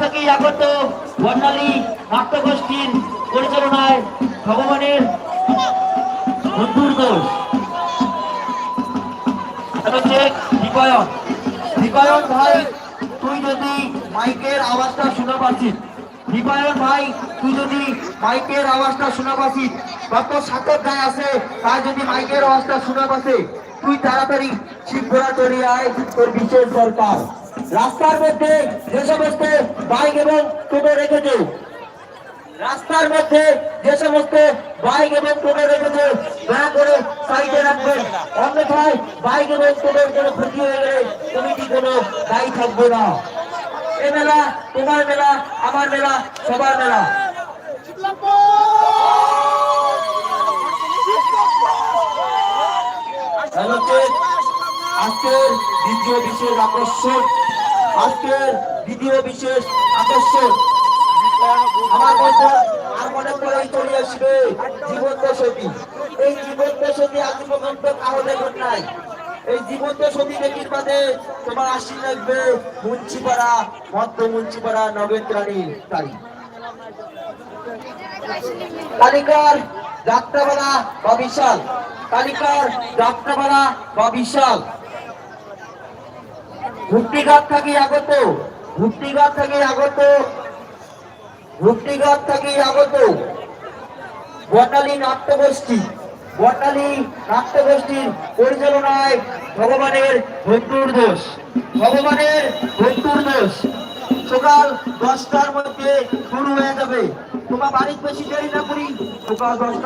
থেকেই আগত বর্ণালী নাট্যগোষ্ঠীর পরিচালনায় ভগবানের তুই যদি মাইকের আওয়াজটা শোনা পাচ্ছিস দীপায়ন আছে, তাই যদি মাইকের আওয়াজটা শোনা তুই তাড়াতাড়ি শিবপুরা তৈরি আয় তোর বিশেষ দরকার। রাস্তার মধ্যে যে সমস্ত বাইক এবং টোটো রেখেছে রাস্তার মধ্যে যে সমস্ত বাইক এবং টোটো রেখেছে দয়া করে সাইডে রাখবেন। অন্যথায় বাইক এবং টোটোর কোনো ক্ষতি হয়ে গেলে কমিটি কোনো দায়ী থাকবে না। এ মেলা তোমার মেলা আমার মেলা সবার মেলা। হচ্ছে আজকের দ্বিতীয় বিশেষ আকর্ষণ, আজকের দ্বিতীয় বিশেষ আকর্ষণ। আমার আর মনে চলে আসবে, জীবন্ত এই জীবন্ত নাই এই জীবন্ত তোমার লাগবে নবেন্দ্রাণী তারিখ তালিকার যাত্রাপালা বা বিশাল। তালিকার যাত্রাপালা বা বিশাল। ভুক্তিঘাট থেকে আগত ভুক্তিঘাট থেকে আগত ভুক্তিঘাট থেকে আগত। বর্ণালী নাট্যগোষ্ঠী, বর্ণালী নাট্যগোষ্ঠীর পরিচালনায় ভগবানের বন্ধুর দোষ, ভগবানের বন্ধুর দোষ। সকাল দশটার মধ্যে শুরু হয়ে যাবে। তোমার বাড়ির বেশি দেরি না করি, সকাল দশটা